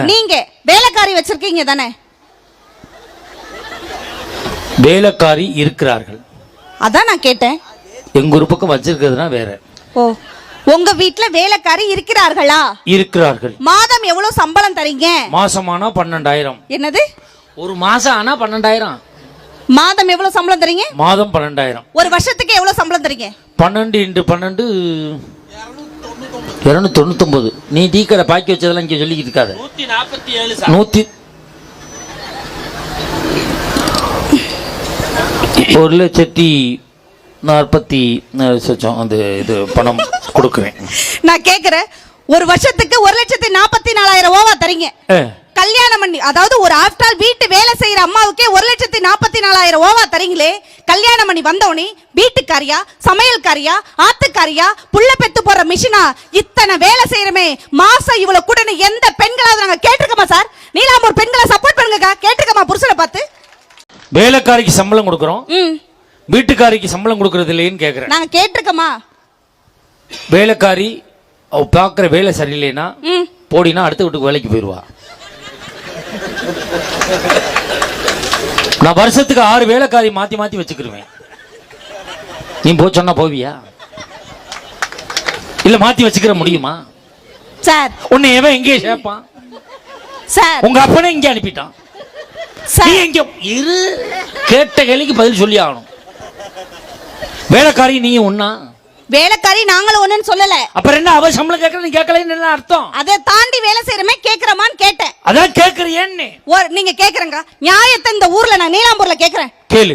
நீங்க வேலைக்காரி வச்சிருக்கீங்க தானே? வேலைக்காரி இருக்கிறார்கள். அதான் நான் கேட்டேன். எங்க ஒரு பக்கம் வச்சிருக்கிறதுனா வேற. ஓ உங்க வீட்ல வேலைக்காரி இருக்கிறார்களா? இருக்கிறார்கள். மாதம் எவ்வளவு சம்பளம் தரீங்க? மாசமானா பன்னெண்டாயிரம். என்னது? ஒரு மாசம் ஆனா பன்னெண்டாயிரம். மாதம் எவ்வளவு சம்பளம் தரீங்க? மாதம் பன்னெண்டாயிரம். ஒரு வருஷத்துக்கு எவ்வளவு சம்பளம் தரீங்க? பன்னெண்டு இன்ட்டு பன்னெண்டு இருநூத்தி தொண்ணூத்தொன்பது நீ டீ கடை பாக்கி வச்சதெல்லாம் இங்க சொல்லிக்கிட்டு இருக்காத. நூத்தி ஒரு லட்சத்தி நாற்பத்தி சொச்சம் அந்த இது பணம் கொடுக்குறேன். நான் கேக்குறேன். ஒரு வருஷத்துக்கு ஒரு லட்சத்தி நாற்பத்தி நாலாயிரம் ஓவா தரீங்க. கல்யாணம் பண்ணி அதாவது ஒரு ஆஃப்டர் வீட்டு வேலை செய்யற அம்மாவுக்கே ஒரு லட்சத்தி நாற்பத்தி நாலாயிரம் ஓவா தரீங்களே. கல்யாணம் பண்ணி வந்தவனே வீட்டுக்காரியா சமையல்காரியா ஆத்துக்காரியா புள்ள பெத்து போற மிஷினா இத்தனை வேலை செய்யறமே மாசம் இவ்வளவு கூடன்னு எந்த பெண்களாவது நாங்க கேட்டிருக்கோமா சார்? நீலாமூர் பெண்களை சப்போர்ட் பண்ணுங்கக்கா. கேட்டிருக்கோமா புருஷனை பார்த்து? வேலைக்காரிக்கு சம்பளம் கொடுக்குறோம். வீட்டுக்காரிக்கு சம்பளம் கொடுக்கறது இல்லையேன்னு கேட்குறேன் நாங்க கேட்டிருக்கோமா? வேலைக்காரி அவ பார்க்குற வேலை சரியில்லைன்னா போடினா அடுத்த வீட்டுக்கு வேலைக்கு போயிடுவா நான் வருஷத்துக்கு ஆறு வேலைக்காரி மாத்தி மாத்தி வச்சுக்கிருவேன். நீ போ சொன்னா போவியா? இல்ல மாத்தி வச்சுக்கிற முடியுமா? சார். உன்னை எவன் எங்கே சேர்ப்பான்? சார். உங்க அப்பனே இங்கே அனுப்பிட்டான். நீ எங்க இரு. கேட்ட கேள்விக்கு பதில் சொல்லி ஆகணும். வேலைக்காரி நீ ஒன்னா வேலைக்காரி நாங்களும் ஒண்ணுன்னு சொல்லல. அப்புறம் என்ன அவ சம்பளம் கேட்கற நீ கேட்கலன்னு என்ன அர்த்தம்? அதை தாண்டி வேலை செய்யறமே கேக்குறமான்னு கேட்டேன் அதான் கேட்கறியேன்னு ஒரு நீங்க கேக்குறங்க நியாயத்தை இந்த ஊர்ல நான் நீலாம்பூர்ல கேக்குறேன். கேளு.